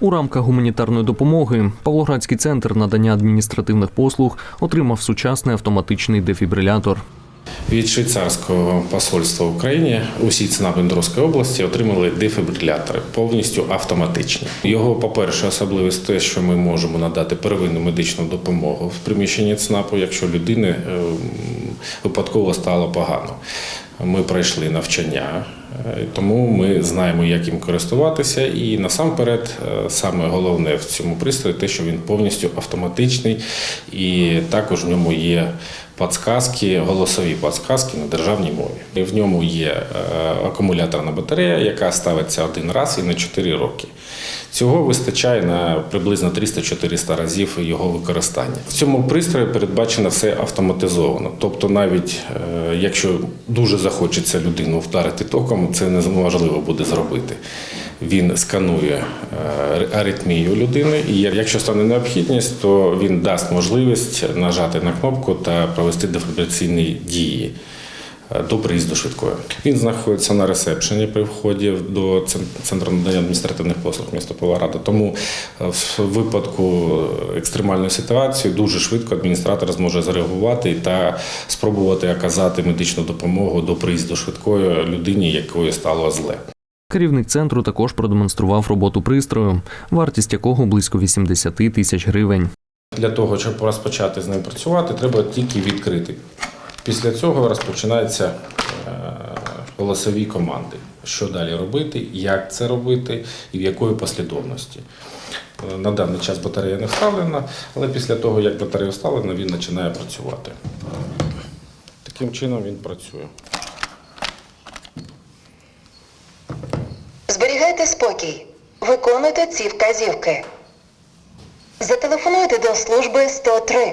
У рамках гуманітарної допомоги Павлоградський центр надання адміністративних послуг отримав сучасний автоматичний дефібрилятор. Від швейцарського посольства в Україні усі ЦНАПи Дніпровської області отримали дефібрилятори, повністю автоматичні. Його, по-перше, особливість те, що ми можемо надати первинну медичну допомогу в приміщенні ЦНАПу, якщо людини е, випадково стало погано. Ми пройшли навчання, е, тому ми знаємо, як їм користуватися. І насамперед, е, саме головне в цьому пристрої те, що він повністю автоматичний, і також в ньому є подсказки, голосові подсказки на державній мові. І в ньому є е, акумуляторна батарея, яка ставиться один раз і на 4 роки. Цього вистачає на приблизно 300-400 разів його використання. В цьому пристрої передбачено все автоматизовано. Тобто, навіть е, якщо дуже захочеться людину вдарити током, це неможливо буде зробити. Він сканує е, аритмію людини, і якщо стане необхідність, то він дасть можливість нажати на кнопку та провести дефібраційні дії е, до приїзду швидкої. Він знаходиться на ресепшені при вході до центру надання адміністративних послуг міста Павлограда. Тому е, в випадку екстремальної ситуації дуже швидко адміністратор зможе зреагувати та спробувати оказати медичну допомогу до приїзду швидкої людині, якої стало зле. Керівник центру також продемонстрував роботу пристрою, вартість якого близько 80 тисяч гривень. Для того, щоб розпочати з ним працювати, треба тільки відкрити. Після цього розпочинаються е, голосові команди. Що далі робити, як це робити і в якої послідовності. Е, На даний час батарея не вставлена, але після того, як батарея вставлена, він починає працювати. Таким чином він працює. Зберігайте спокій. Виконуйте ці вказівки. Зателефонуйте до служби 103.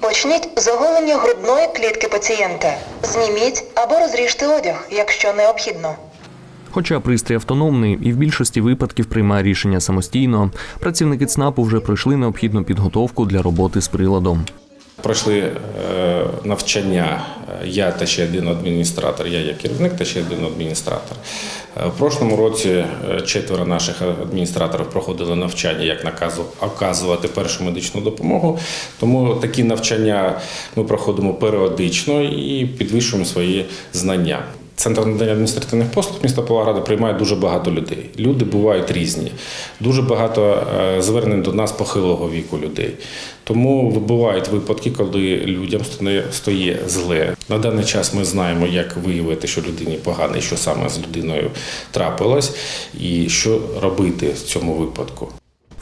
Почніть з оголення грудної клітки пацієнта. Зніміть або розріжте одяг, якщо необхідно. Хоча пристрій автономний і в більшості випадків приймає рішення самостійно, працівники ЦНАПу вже пройшли необхідну підготовку для роботи з приладом. Пройшли е, навчання я та ще один адміністратор. Я як керівник та ще один адміністратор. Е, В прошлому році е, четверо наших адміністраторів проходили навчання, як наказу оказувати першу медичну допомогу. Тому такі навчання ми проходимо періодично і підвищуємо свої знання. Центр надання адміністративних послуг міста Павлограда приймає дуже багато людей. Люди бувають різні. Дуже багато е, звернень до нас похилого віку людей. Тому бувають випадки, коли людям стоїть зле. На даний час ми знаємо, як виявити, що людині погано, і що саме з людиною трапилось, і що робити в цьому випадку.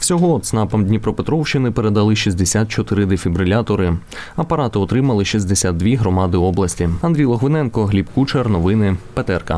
Всього ЦНАПам Дніпропетровщини передали 64 дефібрилятори. Апарати отримали 62 громади області. Андрій Логвиненко, Гліб Кучер. Новини ПТРК.